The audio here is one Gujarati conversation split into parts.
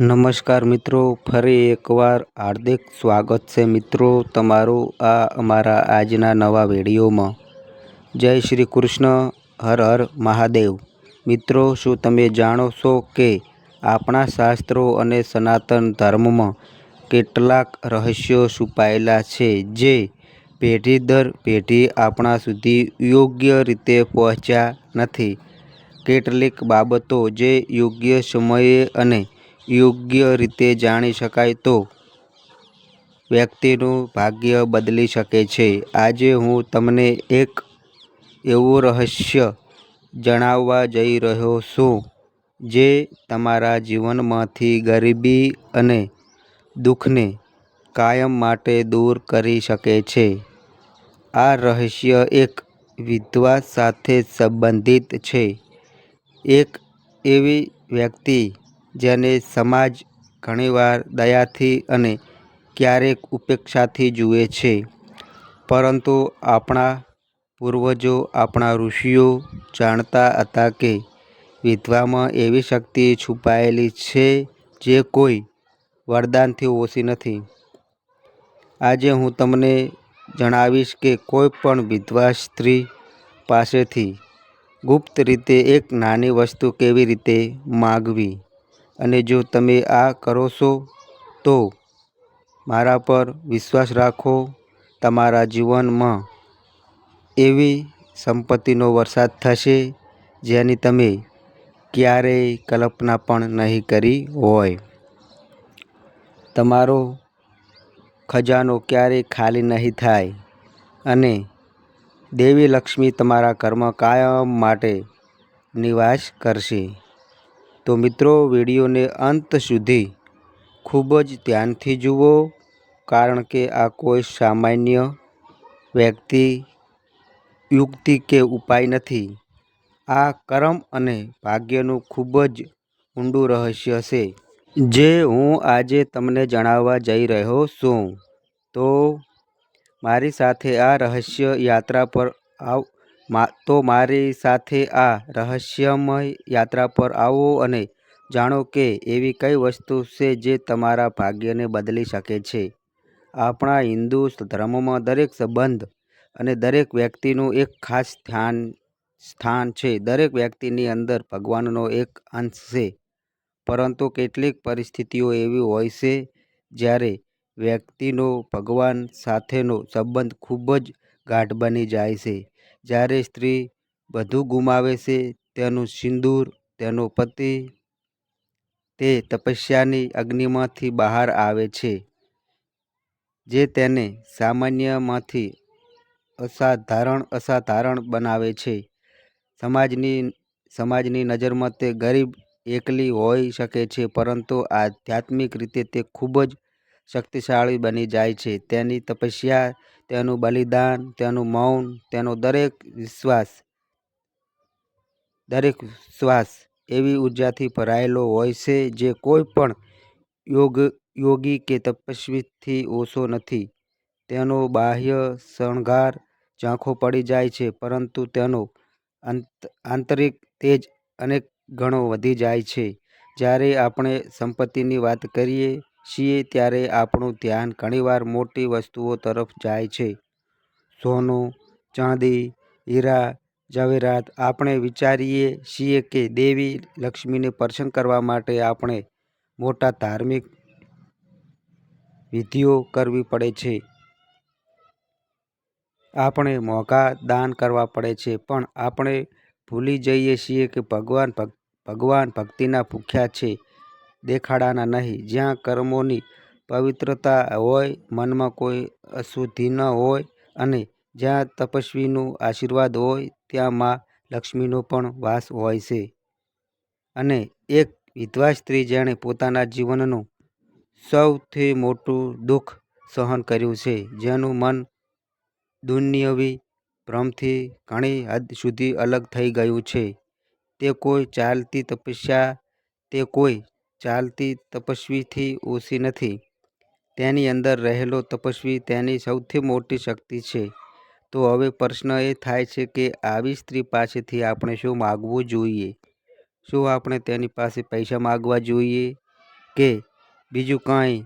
નમસ્કાર મિત્રો, ફરી એકવાર હાર્દિક સ્વાગત છે મિત્રો તમારું આ અમારા આજના નવા વિડીયોમાં. જય શ્રી કૃષ્ણ, હર હર મહાદેવ. મિત્રો, શું તમે જાણો છો કે આપણા શાસ્ત્રો અને સનાતન ધર્મમાં કેટલાક રહસ્યો છુપાયેલા છે જે પેઢી દર પેઢી આપણા સુધી યોગ્ય રીતે પહોંચ્યા નથી? કેટલીક બાબતો જે યોગ્ય સમયે અને યોગ્ય રીતે જાણી શકાય તો વ્યક્તિનું ભાગ્ય બદલી શકે છે. આજે હું તમને એક એવું રહસ્ય જણાવવા જઈ રહ્યો છું, જે તમારા જીવનમાંથી ગરીબી અને દુઃખને કાયમ માટે દૂર કરી શકે છે. આ રહસ્ય એક વિધવા સાથે સંબંધિત છે. એક એવી વ્યક્તિ જેને સમાજ ઘણીવાર દયાથી અને ક્યારેક ઉપેક્ષાથી જુએ છે. પરંતુ આપણા પૂર્વજો, આપણા ઋષિઓ જાણતા હતા કે વિધવામાં એવી શક્તિ છુપાયેલી છે જે કોઈ વરદાનથી ઓછી નથી. આજે હું તમને જણાવીશ કે કોઈ પણ વિધવા સ્ત્રી પાસેથી ગુપ્ત રીતે એક નાની વસ્તુ કેવી રીતે માગવી? અને જો તમે આ કરો છો, તો મારા પર વિશ્વાસ રાખો, તમારા જીવનમાં એવી સંપત્તિનો વરસાદ થશે, જેની તમે ક્યારેય કલ્પના પણ નહીં કરી હોય. તમારો ખજાનો ક્યારેય ખાલી નહીં થાય અને દેવી લક્ષ્મી તમારા ઘરમાં કાયમ માટે નિવાસ કરશે. તો મિત્રો, વિડીયોને અંત સુધી ખૂબ જ ધ્યાનથી જુઓ, કારણ કે આ કોઈ સામાન્ય વ્યક્તિ, યુક્તિ કે ઉપાય નથી. આ કર્મ અને ભાગ્યનું ખૂબ જ ઊંડું રહસ્ય છે. જે હું આજે તમને જણાવવા જઈ રહ્યો છું. તો, મારી સાથે આ રહસ્ય યાત્રા પર આવ તો મારી સાથે આ રહસ્યમય યાત્રા પર આવો અને જાણો કે એવી કઈ વસ્તુ છે જે તમારા ભાગ્યને બદલી શકે છે. આપણા હિન્દુ ધર્મમાં દરેક સંબંધ અને દરેક વ્યક્તિનું એક ખાસ ધ્યાન સ્થાન છે. દરેક વ્યક્તિની અંદર ભગવાનનો એક અંશ છે. પરંતુ કેટલીક પરિસ્થિતિઓ એવી હોય છે જ્યારે વ્યક્તિનો ભગવાન સાથેનો સંબંધ ખૂબ જ ગાઢ બની જાય છે. જ્યારે સ્ત્રી બધું ગુમાવે છે, તેનું સિંદૂર, તેનો પતિ તે તપસ્યાની અગ્નિમાંથી બહાર આવે છે, જે તેને સામાન્યમાંથી અસાધારણ અસાધારણ બનાવે છે. સમાજની સમાજની નજરમાં તે ગરીબ, એકલી હોઈ શકે છે, પરંતુ આધ્યાત્મિક રીતે તે ખૂબ જ શક્તિશાળી બની જાય છે. તેની તપસ્યા તેનું બલિદાન, તેનું મૌન, તેનો દરેક વિશ્વાસ, દરેક શ્વાસ એવી ઉર્જાથી ભરાયેલો હોય છે જે કોઈ પણ યોગ, યોગી કે તપસ્વીથી ઓછો નથી. તેનો બાહ્ય શણગાર ઝાંખો પડી જાય છે, પરંતુ તેનો આંતરિક તેજ અનેક ગણો વધી જાય છે. જ્યારે આપણે સંપત્તિની વાત કરીએ છીએ ત્યારે આપણું ધ્યાન ઘણીવાર મોટી વસ્તુઓ તરફ જાય છે. સોનું, ચાંદી, હીરા, ઝવેરાત આપણે વિચારીએ છીએ કે દેવી લક્ષ્મીને પ્રસન્ન કરવા માટે આપણે મોટા ધાર્મિક વિધિઓ કરવી પડે છે. આપણે મોંઘા દાન કરવા પડે છે, પણ આપણે ભૂલી જઈએ છીએ કે ભગવાન ભગવાન ભક્તિના ભૂખ્યા છે. દેખાડાના નહીં. જ્યાં કર્મોની પવિત્રતા હોય, મનમાં કોઈ અશુદ્ધિ ન હોય અને જ્યાં તપસ્વીનું આશીર્વાદ હોય, ત્યાં મા લક્ષ્મીનો પણ વાસ હોય છે. અને એક વિધવા સ્ત્રી જેણે પોતાના જીવનનું સૌથી મોટું દુઃખ સહન કર્યું છે, જેનું મન દુનિયવી ભ્રમથી ઘણી હદ સુધી અલગ થઈ ગયું છે. તે કોઈ ચાલતી તપસ્યા, તે કોઈ ચાલતી તપસ્વીથી ઓછી નથી. તેની અંદર રહેલો તપસ્વી તેની સૌથી મોટી શક્તિ છે. તો હવે પ્રશ્ન એ થાય છે કે આવી સ્ત્રી પાસેથી આપણે શું માગવું જોઈએ? શું આપણે તેની પાસે પૈસા માગવા જોઈએ? કે બીજું કંઈ?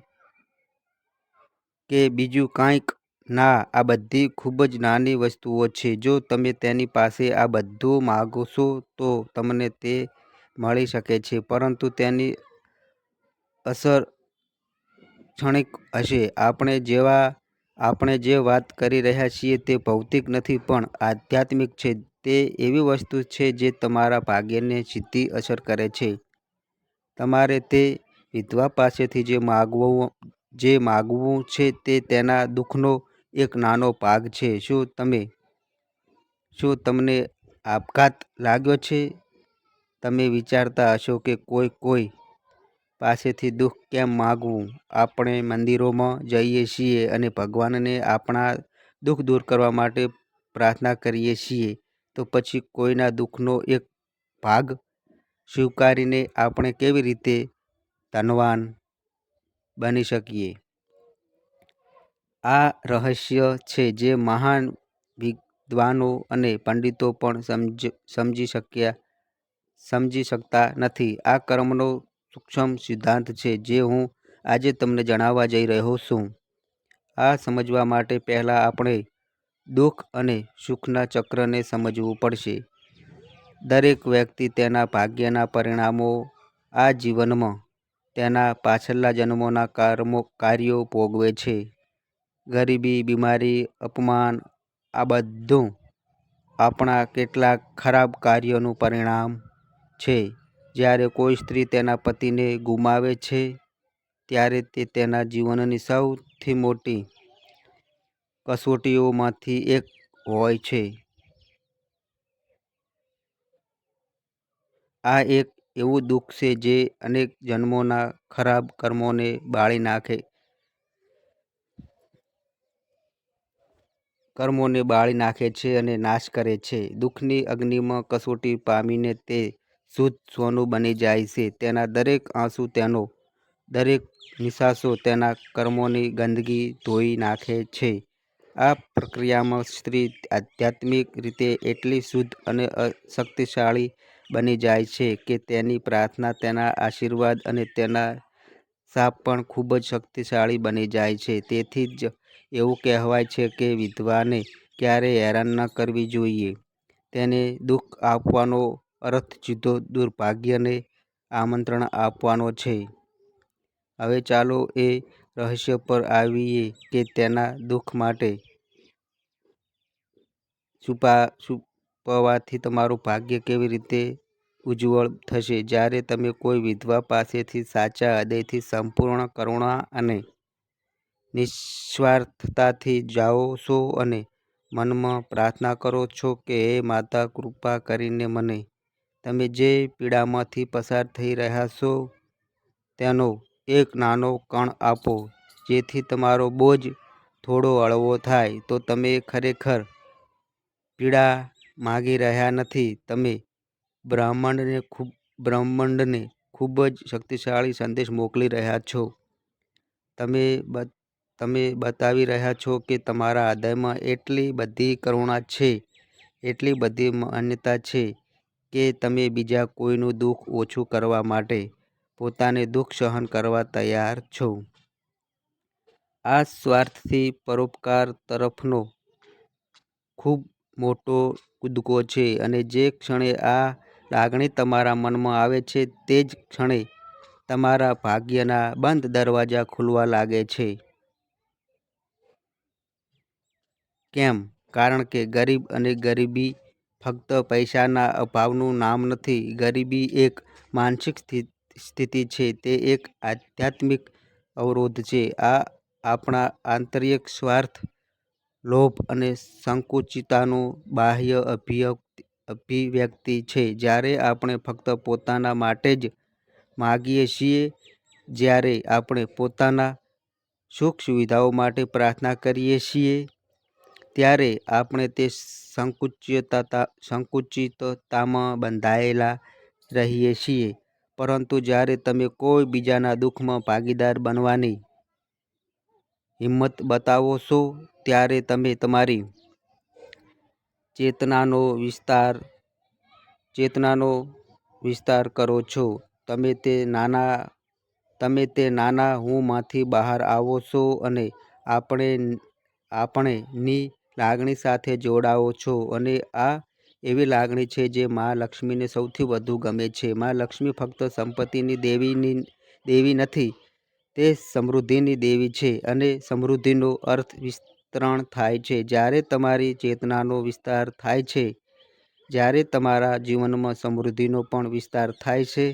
કે બીજું કાંઈક? ના, આ બધી ખૂબ જ નાની વસ્તુઓ છે. જો તમે તેની પાસે આ બધું માગશો તો તમને તે મળી શકે છે. પરંતુ તેની અસર ક્ષણિક હશે. આપણે જેવા, આપણે જે વાત કરી રહ્યા છીએ તે ભૌતિક નથી, પણ આધ્યાત્મિક છે. તે એવી વસ્તુ છે જે તમારા ભાગ્યને સીધી અસર કરે છે. તમારે તે વિધવા પાસેથી જે માગવું જે માગવું છે તે તેના દુઃખનો એક નાનો ભાગ છે. શું તમે, શું તમને આપઘાત લાગ્યો છે? તમે વિચારતા હશો કે કોઈ કોઈ પાસેથી દુઃખ કેમ માગવું? આપણે મંદિરોમાં જઈએ છીએ અને ભગવાનને આપણા દુઃખ દૂર કરવા માટે પ્રાર્થના કરીએ છીએ, તો પછી કોઈના દુઃખનો એક ભાગ સ્વીકારીને આપણે કેવી રીતે ધનવાન બની શકીએ? આ રહસ્ય છે જે મહાન વિદ્વાનો અને પંડિતો પણ સમજ, સમજી શક્યા, સમજી શકતા નથી. આ કર્મનો સૂક્ષ્મ સિદ્ધાંત છે જે હું આજે તમને જણાવવા જઈ રહ્યો છું. આ સમજવા માટે પહેલાં આપણે દુઃખ અને સુખના ચક્રને સમજવું પડશે. દરેક વ્યક્તિ તેના ભાગ્યના પરિણામો આ જીવનમાં તેના પાછલા જન્મોના કર્મો કાર્યો ભોગવે છે. ગરીબી, બીમારી, અપમાન આ બધું આપણા કેટલાક ખરાબ કાર્યોનું પરિણામ છે. જ્યારે કોઈ સ્ત્રી તેના પતિને ગુમાવે છે, ત્યારે તે તેના જીવનની સૌથી મોટી કસોટીઓમાંથી એક હોય છે. આ એક એવું દુઃખ છે જે અનેક જન્મોના ખરાબ કર્મોને બાળી નાખે. કર્મોને બાળી નાખે છે અને નાશ કરે છે. દુઃખની અગ્નિમાં કસોટી પામીને તે શુદ્ધ સોનું બની જાય છે, તેના દરેક આંસુ તેનો દરેક નિશાસો તેના કર્મોની ગંદકી ધોઈ નાખે છે. આ પ્રક્રિયામાં સ્ત્રી આધ્યાત્મિક રીતે એટલી શુદ્ધ અને શક્તિશાળી બની જાય છે કે તેની પ્રાર્થના, તેના આશીર્વાદ અને તેના સાપ પણ ખૂબ જ શક્તિશાળી બની જાય છે. તેથી જ એવું કહેવાય છે કે વિધવાને ક્યારેય હેરાન ન કરવી જોઈએ. તેને દુઃખ આપવાનો અર્થ સીધો દુર્ભાગ્યને આમંત્રણ આપવાનો છે. હવે ચાલો એ રહસ્ય પર આવીએ કે તેના દુઃખ માટે છુપા છુપાવવાથી તમારું ભાગ્ય કેવી રીતે ઉજ્જવળ થશે? જ્યારે તમે કોઈ વિધવા પાસેથી સાચા હૃદયથી સંપૂર્ણ કરુણા અને નિસ્વાર્થતાથી જાઓ છો અને મનમાં પ્રાર્થના કરો છો કે, હે માતા, કૃપા કરીને મને તમે જે પીડામાંથી પસાર થઈ રહ્યા છો, તેનો એક નાનો કણ આપો, જેથી તમારો બોજ થોડો હળવો થાય. તો તમે ખરેખર પીડા માગી રહ્યા નથી. તમે બ્રહ્માંડને ખૂબ બ્રહ્માંડને ખૂબ જ શક્તિશાળી સંદેશ મોકલી રહ્યા છો. તમે તમે બતાવી રહ્યા છો કે તમારા હૃદયમાં એટલી બધી કરુણા છે, એટલી બધી માન્યતા છે કે તમે બીજા કોઈનું દુઃખ ઓછું કરવા માટે પોતાને દુઃખ સહન કરવા તૈયાર છો? આ સ્વાર્થથી પરોપકાર તરફનો ખૂબ મોટો કૂદકો છે અને જે ક્ષણે આ લાગણી તમારા મનમાં આવે છે, તે જ ક્ષણે તમારા ભાગ્યના બંધ દરવાજા ખુલવા લાગે છે. કેમ? કારણ કે ગરીબ અને ગરીબી ફક્ત પૈસાના અભાવનું નામ નથી, ગરીબી એક માનસિક સ્થિતિ છે, તે એક આધ્યાત્મિક અવરોધ છે. આ આપણા આંતરિક સ્વાર્થ, લોભ અને સંકુચિતાનું બાહ્ય અભિવ્યક્તિ છે. જ્યારે આપણે ફક્ત પોતાના માટે જ માગીએ છીએ, જ્યારે આપણે પોતાના સુખ સુવિધાઓ માટે પ્રાર્થના કરીએ છીએ ત્યારે આપણે તે સંકુચિતતા સંકુચિતતામાં બંધાયેલા રહીએ છીએ. પરંતુ જ્યારે તમે કોઈ બીજાના દુઃખમાં ભાગીદાર બનવાની હિંમત બતાવો છો, ત્યારે તમે તમારી ચેતનાનો વિસ્તાર ચેતનાનો વિસ્તાર કરો છો. તમે તે નાના, તમે તે નાના હુંમાંથી બહાર આવો છો અને આપણે આપણે ની લાગણી સાથે જોડાઓ છો અને આ એવી લાગણી છે જે મા લક્ષ્મીને સૌથી વધુ ગમે છે. મા લક્ષ્મી ફક્ત સંપત્તિની દેવીની દેવી નથી, તે સમૃદ્ધિની દેવી છે અને સમૃદ્ધિનો અર્થ વિસ્તરણ થાય છે જ્યારે તમારી ચેતનાનો વિસ્તાર થાય છે, જ્યારે તમારા જીવનમાં સમૃદ્ધિનો પણ વિસ્તાર થાય છે.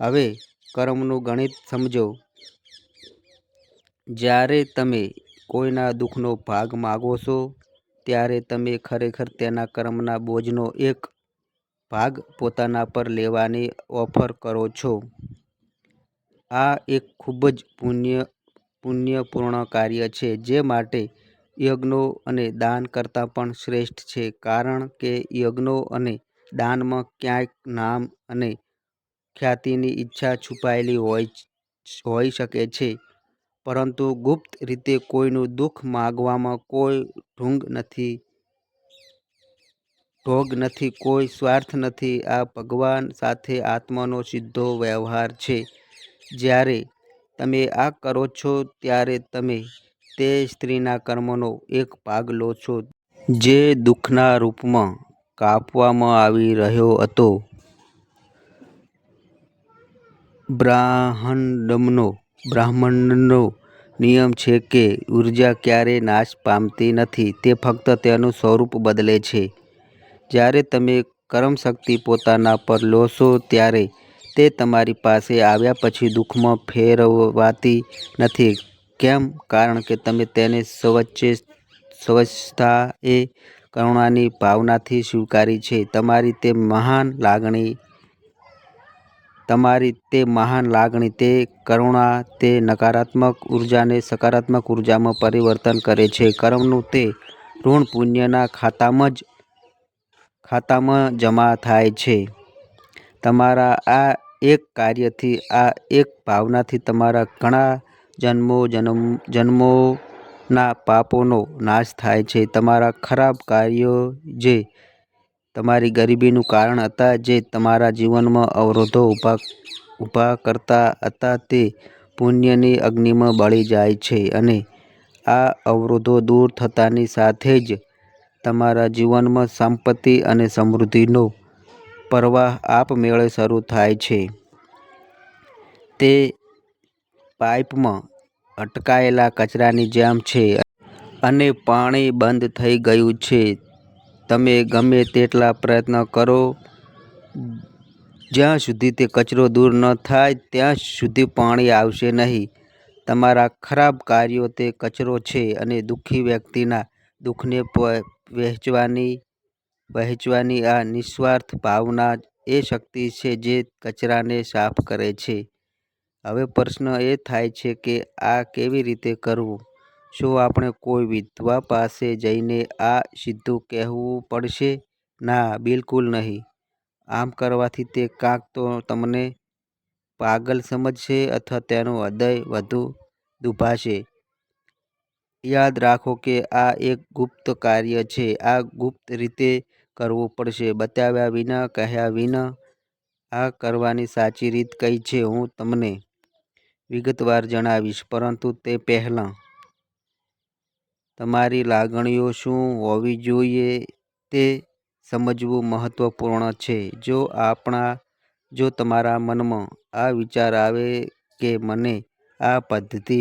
હવે કર્મનું ગણિત સમજો. જ્યારે તમે કોઈના દુઃખનો ભાગ માગો છો, ત્યારે તમે ખરેખર તેના કર્મના બોજનો એક ભાગ પોતાના પર લેવાની ઓફર કરો છો. આ એક ખૂબ જ પુણ્યપૂર્ણ કાર્ય છે જે માટે યજ્ઞો અને દાન કરતાં પણ શ્રેષ્ઠ છે કારણ કે યજ્ઞો અને દાનમાં ક્યાંક નામ અને ખ્યાતિની ઈચ્છા છુપાયેલી હોય હોઈ શકે છે, પરંતુ ગુપ્ત રીતે કોઈનું દુઃખ માગવામાં કોઈ ઢોંગ નથી, કોઈ સ્વાર્થ નથી. આ ભગવાન સાથે આત્માનો સીધો વ્યવહાર છે. જ્યારે તમે આ કરો છો ત્યારે તમે તે સ્ત્રીના કર્મનો એક ભાગ લો છો જે દુઃખના રૂપમાં કાપવામાં આવી રહ્યો હતો. બ્રહ્માંડનો નિયમ છે કે ઊર્જા ક્યારેય નાશ પામતી નથી, તે ફક્ત તેનું સ્વરૂપ બદલે છે. જ્યારે તમે કર્મશક્તિ પોતાના પર લો છો ત્યારે તે તમારી પાસે આવ્યા પછી દુઃખમાં ફેરવાતી નથી. કેમ? કારણ કે તમે તેને સ્વચ્છે સ્વચ્છતાએ કરુણાની ભાવનાથી સ્વીકારી છે. તમારી તે મહાન લાગણી, તે મહાન લાગણી તે કરુણા, તે નકારાત્મક ઉર્જાને સકારાત્મક ઉર્જામાં પરિવર્તન કરે છે. કર્મનું તે ઋણ પુણ્યના ખાતામાં જ ખાતામાં જમા થાય છે. તમારા આ એક કાર્યથી, આ એક ભાવનાથી તમારા ઘણા જન્મોના પાપોનો નાશ થાય છે. તમારા ખરાબ કાર્યો જે તમારી ગરીબીનું કારણ હતા, જે તમારા જીવનમાં અવરોધો ઊભા ઊભા કરતા હતા તે પુણ્યની અગ્નિમાં બળી જાય છે અને આ અવરોધો દૂર થતાંની સાથે જ તમારા જીવનમાં સંપત્તિ અને સમૃદ્ધિનો પ્રવાહ આપમેળે શરૂ થાય છે. તે પાઇપમાં અટકાયેલા કચરાની જેમ છે અને પાણી બંધ થઈ ગયું છે. તમે ગમે તેટલા પ્રયત્ન કરો, જ્યાં સુધી તે કચરો દૂર ન થાય ત્યાં સુધી પાણી આવશે નહીં. તમારા ખરાબ કાર્યો તે કચરો છે અને દુઃખી વ્યક્તિના દુઃખને વહેંચવાની વહેંચવાની આ નિસ્વાર્થ ભાવના એ શક્તિ છે જે કચરાને સાફ કરે છે. હવે પ્રશ્ન એ થાય છે કે આ કેવી રીતે કરવું? શું આપણે કોઈ વિધવા પાસે જઈને આ સીધું કહેવું પડશે? ના, બિલકુલ નહીં. આમ કરવાથી તે કાં તો તમને પાગલ સમજશે અથવા તેનું હૃદય વધુ દુભાશે. યાદ રાખો કે આ એક ગુપ્ત કાર્ય છે. આ ગુપ્ત રીતે કરવું પડશે, બતાવ્યા વિના, કહ્યા વિના. આ કરવાની સાચી રીત કઈ છે હું તમને વિગતવાર જણાવીશ, પરંતુ તે પહેલાં, તમારી લાગણીઓ શું હોવી જોઈએ તે સમજવું મહત્વપૂર્ણ છે. જો તમારા મનમાં આ વિચાર આવે કે મને આ પદ્ધતિ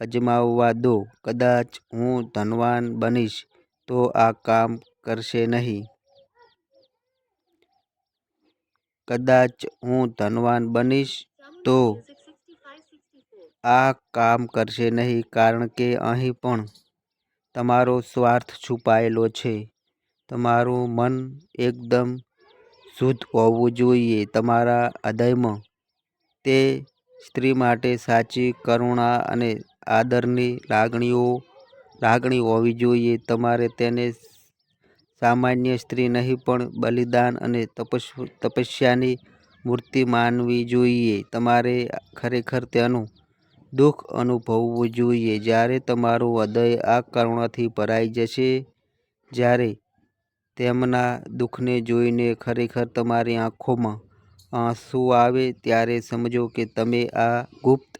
અજમાવવા દો, કદાચ હું ધનવાન બનીશ, તો આ કામ કરશે નહીં. કદાચ હું ધનવાન બનીશ, તો આ કામ કરશે નહીં કારણ કે અહીં પણ તમારો સ્વાર્થ છુપાયેલો છે. તમારું મન એકદમ શુદ્ધ હોવું જોઈએ. તમારા હૃદયમાં તે સ્ત્રી માટે સાચી કરુણા અને આદરની લાગણીઓ, લાગણી હોવી જોઈએ. તમારે તેને સામાન્ય સ્ત્રી નહીં, પણ બલિદાન અને તપસ્યાની મૂર્તિ માનવી જોઈએ. તમારે ખરેખર તેનું દુઃખ અનુભવવું જોઈએ. જ્યારે તમારું હૃદય આ કરુણાથી ભરાઈ જશે, જ્યારે તેમના દુઃખને જોઈને ખરેખર તમારી આંખોમાં આંસુ આવે ત્યારે સમજો કે તમે આ ગુપ્ત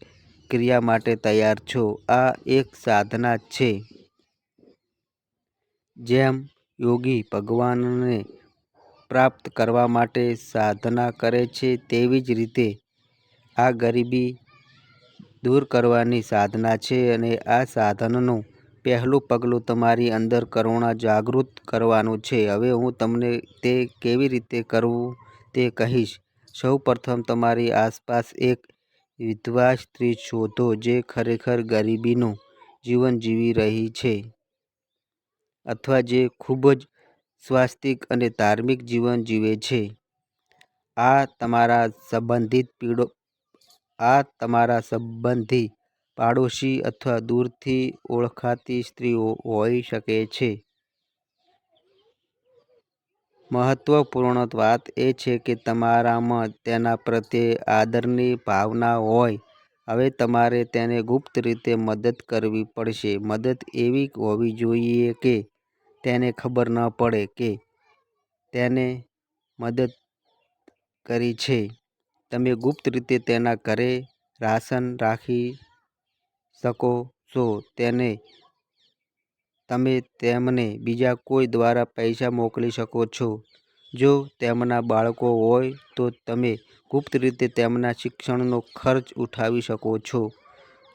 ક્રિયા માટે તૈયાર છો. આ એક સાધના છે. જેમ યોગી ભગવાનને પ્રાપ્ત કરવા માટે સાધના કરે છે તેવી જ રીતે આ ગરીબી દૂર કરવાની સાધના છે અને આ સાધનનું પહેલું પગલું તમારી અંદર કરુણા જાગૃત કરવાનું છે. હવે હું તમને તે કેવી રીતે કરવું તે કહીશ. સૌ પ્રથમ તમારી આસપાસ એક વિધવા સ્ત્રી શોધો જે ખરેખર ગરીબીનું જીવન જીવી રહી છે અથવા જે ખૂબ જ સ્વાસ્તિક અને ધાર્મિક જીવન જીવે છે. આ તમારા સંબંધી, પાડોશી અથવા દૂરથી ઓળખાતી સ્ત્રીઓ હોઈ શકે છે. મહત્વપૂર્ણ વાત એ છે કે તમારામાં તેના પ્રત્યે આદરની ભાવના હોય. હવે તમારે તેને ગુપ્ત રીતે મદદ કરવી પડશે. મદદ એવી હોવી જોઈએ કે તેને ખબર ન પડે કે તેને મદદ કરી છે. તમે ગુપ્ત રીતે તેના ઘરે રાશન રાખી શકો છો. તેને તમે તેમને બીજા કોઈ દ્વારા પૈસા મોકલી શકો છો. જો તેમના બાળકો હોય તો તમે ગુપ્ત રીતે તેમના શિક્ષણનો ખર્ચ ઉઠાવી શકો છો.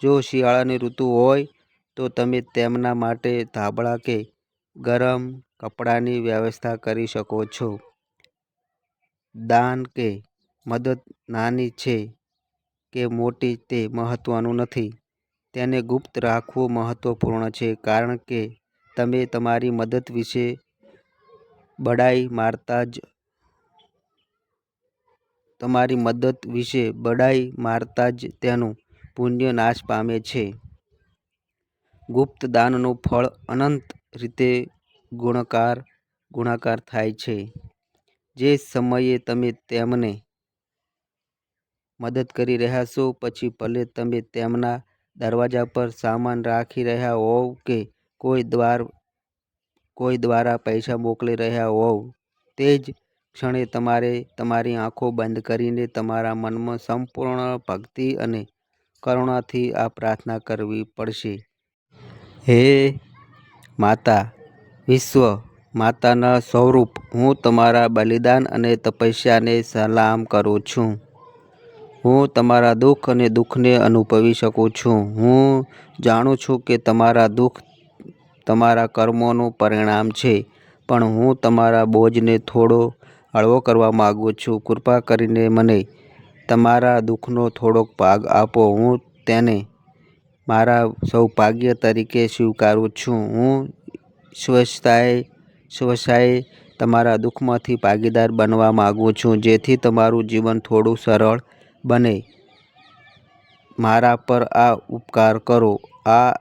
જો શિયાળાની ઋતુ હોય તો તમે તેમના માટે ધાબળા કે ગરમ કપડાની વ્યવસ્થા કરી શકો છો. દાન કે મદદ નાની છે કે મોટી તે મહત્વનું નથી. તેને ગુપ્ત રાખવું મહત્વપૂર્ણ છે કારણ કે તમે તમારી મદદ વિશે બડાઈ મારતા જ તમારી મદદ વિશે બડાઈ મારતા જ તેનું પુણ્ય નાશ પામે છે. ગુપ્ત દાનનું ફળ અનંત રીતે ગુણાકાર થાય છે. જે સમયે તમે તેમને મદદ કરી રહ્યા છો પછી ભલે તમે તેમના દરવાજા પર સામાન રાખી રહ્યા હોવ કે કોઈ દ્વાર કોઈ દ્વારા પૈસા મોકલી રહ્યા હોવ, તે જ ક્ષણે તમારે તમારી આંખો બંધ કરીને તમારા મનમાં સંપૂર્ણ ભક્તિ અને કરુણાથી આ પ્રાર્થના કરવી પડશે. હે માતા, વિશ્વ માતાના સ્વરૂપ, હું તમારા બલિદાન અને તપસ્યાને સલામ કરું છું. હું તમારા દુઃખ અને દુઃખને અનુભવી શકું છું. હું જાણું છું કે તમારા દુઃખ તમારા કર્મોનું પરિણામ છે. પણ હું તમારા બોજને થોડો હળવો કરવા માગું છું. કૃપા કરીને મને તમારા દુઃખનો થોડોક ભાગ આપો. હું તેને મારા સૌભાગ્ય તરીકે સ્વીકારું છું. હું સ્વચ્છતાએ સ્વચ્છાએ તમારા દુઃખમાંથી ભાગીદાર બનવા માગું છું, જેથી તમારું જીવન થોડું સરળ બને. મારા પર આ ઉપકાર કરો. આ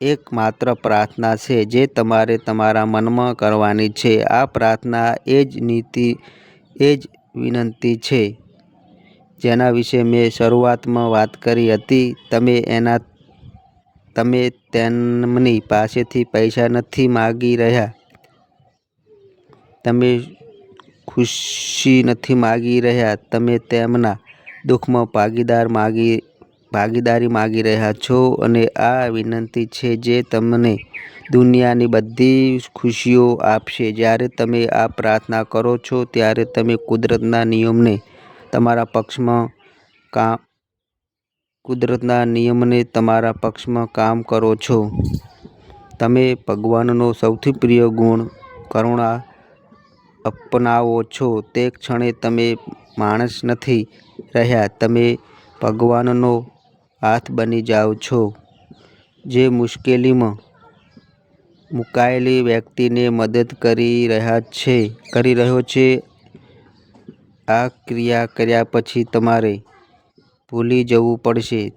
એકમાત્ર પ્રાર્થના છે જે તમારે તમારા મનમાં કરવાની છે. આ પ્રાર્થના એ જ નીતિ, એ જ વિનંતી છે જેના વિશે મેં શરૂઆતમાં વાત કરી હતી. તમે એના, તમે તેમની પાસેથી પૈસા નથી માગી રહ્યા. તમે ખુશી નથી માગી રહ્યા. તમે તેમના દુઃખમાં ભાગીદાર માગી, ભાગીદારી માગી રહ્યા છો. અને આ વિનંતી છે જે તમને દુનિયાની બધી ખુશીઓ આપશે. જ્યારે તમે આ પ્રાર્થના કરો છો, ત્યારે તમે કુદરતના નિયમને તમારા પક્ષમાં કામ, કુદરતના નિયમને તમારા પક્ષમાં કામ કરો છો. તમે ભગવાનનો સૌથી પ્રિય ગુણ કરુણા અપનાવો છો. તે ક્ષણે તમે માણસ નથી રહ્યા. તમે ભગવાનનો હાથ બની જાઓ છો જે મુશ્કેલીમાં મુકાયેલી વ્યક્તિને મદદ કરી રહ્યા છે, કરી રહ્યો છે. આ ક્રિયા કર્યા પછી તમારે ભૂલી જવું પડશે.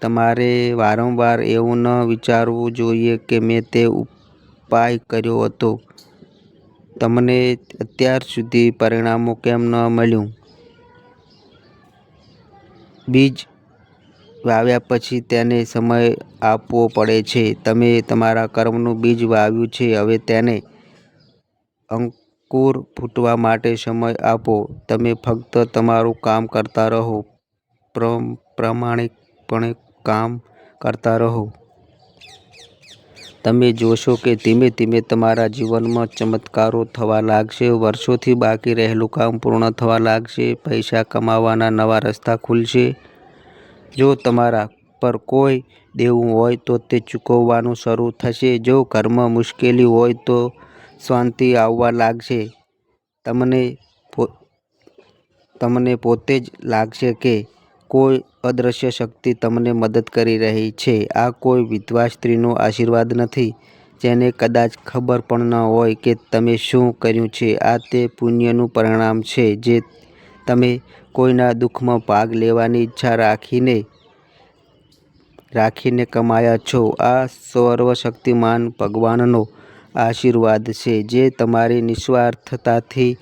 તમારે વારંવાર એવું ન વિચારવું જોઈએ કે મેં તે ઉપાય કર્યો હતો. તમને અત્યાર સુધી પરિણામો કેમ ન મળ્યું? બીજ વાવ્યા પછી તેને સમય આપવો પડે છે. તમે તમારા કર્મનું બીજ વાવ્યું છે. હવે તેને અંકુર ફૂટવા માટે સમય આપો તમે ફક્ત તમારું કામ કરતા રહો પ્રમાણિકપણે કામ કરતા રહો તમે જોશો કે ધીમે ધીમે તમારા જીવનમાં ચમત્કારો થવા લાગશે, વર્ષોથી બાકી રહેલું કામ પૂર્ણ થવા લાગશે, પૈસા કમાવાના નવા રસ્તા ખુલશે. જો તમારા પર કોઈ દેવું હોય તો તે ચૂકવવાનું શરૂ થશે. જો ઘરમાં મુશ્કેલી હોય તો શાંતિ આવવા લાગશે. તમને તમને પોતે જ લાગશે કે કોઈ અદૃશ્ય શક્તિ તમને મદદ કરી રહી છે. આ કોઈ વિધવા સ્ત્રીનો આશીર્વાદ નથી, જેને કદાચ ખબર પણ ન હોય કે તમે શું કર્યું છે. આ તે પુણ્યનું પરિણામ છે જે તમે કોઈના દુઃખમાં ભાગ લેવાની ઈચ્છા રાખીને રાખીને કમાયા છો. આ સર્વશક્તિમાન ભગવાનનો આશીર્વાદ છે જે તમારી નિસ્વાર્થતાથી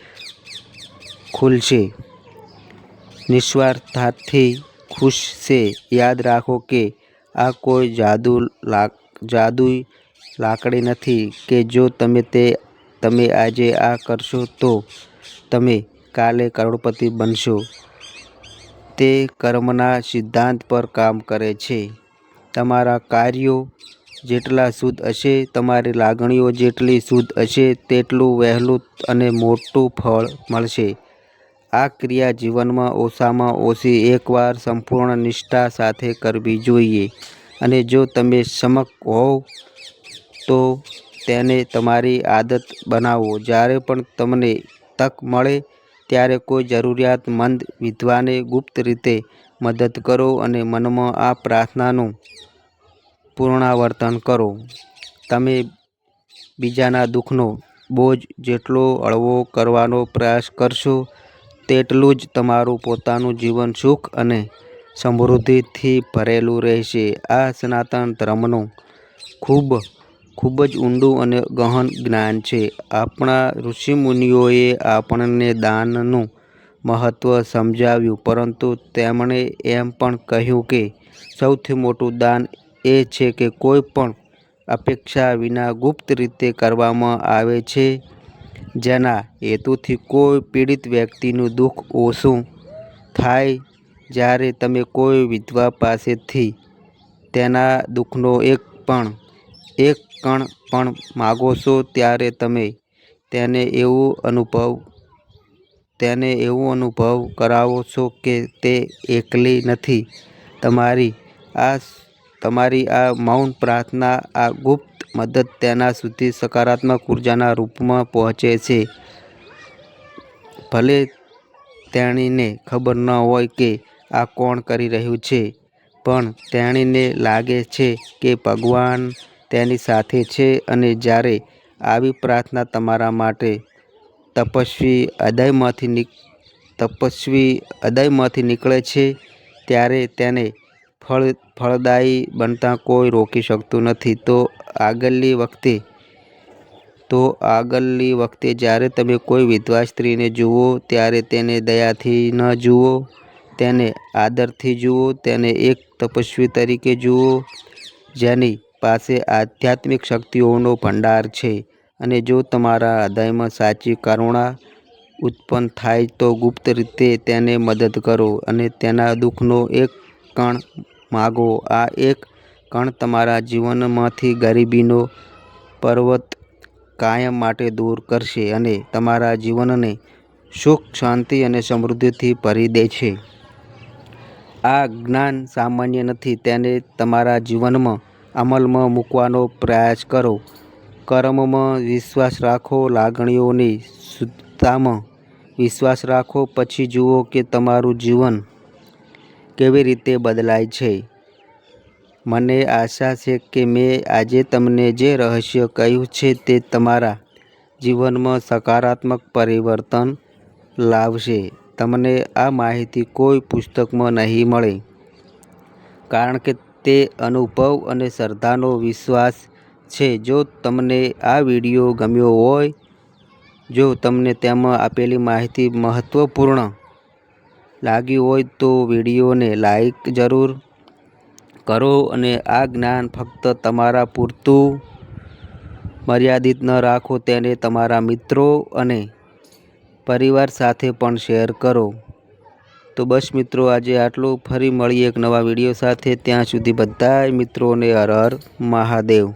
ખુલશે. નિસ્વાર્થતાથી ખુશ છે. યાદ રાખો કે આ કોઈ જાદુ જાદુઈ લાકડી નથી કે જો તમે તે, તમે આજે આ કરશો તો તમે કાલે કરોડપતિ બનશો. તે કર્મના સિદ્ધાંત પર કામ કરે છે. તમારા કાર્યો જેટલા શુદ્ધ હશે, તમારી લાગણીઓ જેટલી શુદ્ધ હશે, તેટલું વહેલું અને મોટું ફળ મળશે. આ ક્રિયા જીવનમાં ઓછામાં ઓછી એકવાર સંપૂર્ણ નિષ્ઠા સાથે કરવી જોઈએ. અને જો તમે સમક હોવ તો તેને તમારી આદત બનાવો. જ્યારે પણ તમને તક મળે ત્યારે કોઈ જરૂરિયાતમંદ વિધવાને ગુપ્ત રીતે મદદ કરો અને મનમાં આ પ્રાર્થનાનું પુનરાવર્તન કરો. તમે બીજાના દુઃખનો બોજ જેટલો હળવો કરવાનો પ્રયાસ કરશો તેટલું જ તમારું પોતાનું જીવન સુખ અને સમૃદ્ધિથી ભરેલું રહેશે. આ સનાતન ધર્મનું ખૂબ ખૂબ જ ઊંડું અને ગહન જ્ઞાન છે. આપણા ઋષિમુનિઓએ આપણને દાનનું મહત્ત્વ સમજાવ્યું, પરંતુ તેમણે એમ પણ કહ્યું કે સૌથી મોટું દાન એ છે કે કોઈ પણ અપેક્ષા વિના ગુપ્ત રીતે કરવામાં આવે છે. જેના હેતુથી કોઈ પીડિત વ્યક્તિનું દુઃખ ઓછું થાય જ્યારે તમે કોઈ વિધવા પાસેથી તેના દુઃખનો એક પણ, એક કણ પણ માગો છો ત્યારે તમે તેને એવું અનુભવ, તેને એવું અનુભવ કરાવો છો કે તે એકલી નથી. તમારી આ તમારી આ મૌન પ્રાર્થના આ ગુપ્ત મદદ તેના સુધી સકારાત્મક ઉર્જાના રૂપમાં પહોંચે છે. ભલે તેણીને ખબર ન હોય કે આ કોણ કરી રહ્યું છે, પણ તેણીને લાગે છે કે ભગવાન તેની સાથે છે અને જ્યારે આવી પ્રાર્થના તમારા માટે તપસ્વી હૃદયમાંથી તપસ્વી અદયમાંથી નીકળે છે, ત્યારે તેને ફળ, ફળદાયી બનતા કોઈ રોકી શકતું નથી. તો આગળની વખતે, તો આગળની વખતે જ્યારે તમે કોઈ વિધવા સ્ત્રીને જુઓ, ત્યારે તેને દયાથી ન જુઓ, તેને આદરથી જુઓ, તેને એક તપસ્વી તરીકે જુઓ, જેની પાસે આધ્યાત્મિક શક્તિઓનો ભંડાર છે. અને જો તમારા હૃદયમાં સાચી કરુણા ઉત્પન્ન થાય, તો ગુપ્ત રીતે તેને મદદ કરો અને તેના દુઃખનો એક કણ માગો. આ એક કણ તમારા જીવનમાંથી ગરીબીનો પર્વત કાયમ માટે દૂર કરશે અને તમારા જીવનને સુખ, શાંતિ અને સમૃદ્ધિથી ભરી દે છે. આ જ્ઞાન સામાન્ય નથી. તેને તમારા જીવનમાં અમલમાં મૂકવાનો પ્રયાસ કરો. કર્મમાં વિશ્વાસ રાખો, લાગણીઓની શુદ્ધતામાં વિશ્વાસ રાખો. પછી જુઓ કે તમારું જીવન કેવી રીતે બદલાય છે. મને આશા છે કે મેં આજે તમને જે રહસ્ય કહ્યું છે તે તમારા જીવનમાં સકારાત્મક પરિવર્તન લાવશે. તમને આ માહિતી કોઈ પુસ્તકમાં નહીં મળે. કારણ કે તે અનુભવ અને શ્રદ્ધાનો વિશ્વાસ છે. જો તમને આ વીડિયો ગમ્યો હોય, જો તમને તેમાં આપેલી માહિતી મહત્ત્વપૂર્ણ લાગી હોય તો વિડીયોને લાઈક જરૂર કરો અને આ જ્ઞાન ફક્ત તમારા પૂરતું મર્યાદિત ન રાખો, તેને તમારા મિત્રો અને પરિવાર સાથે પણ શેર કરો. તો બસ મિત્રો, આજે આટલું. ફરી મળીએ એક નવા વીડિયો સાથે. ત્યાં સુધી બધાય મિત્રોને હર હર મહાદેવ.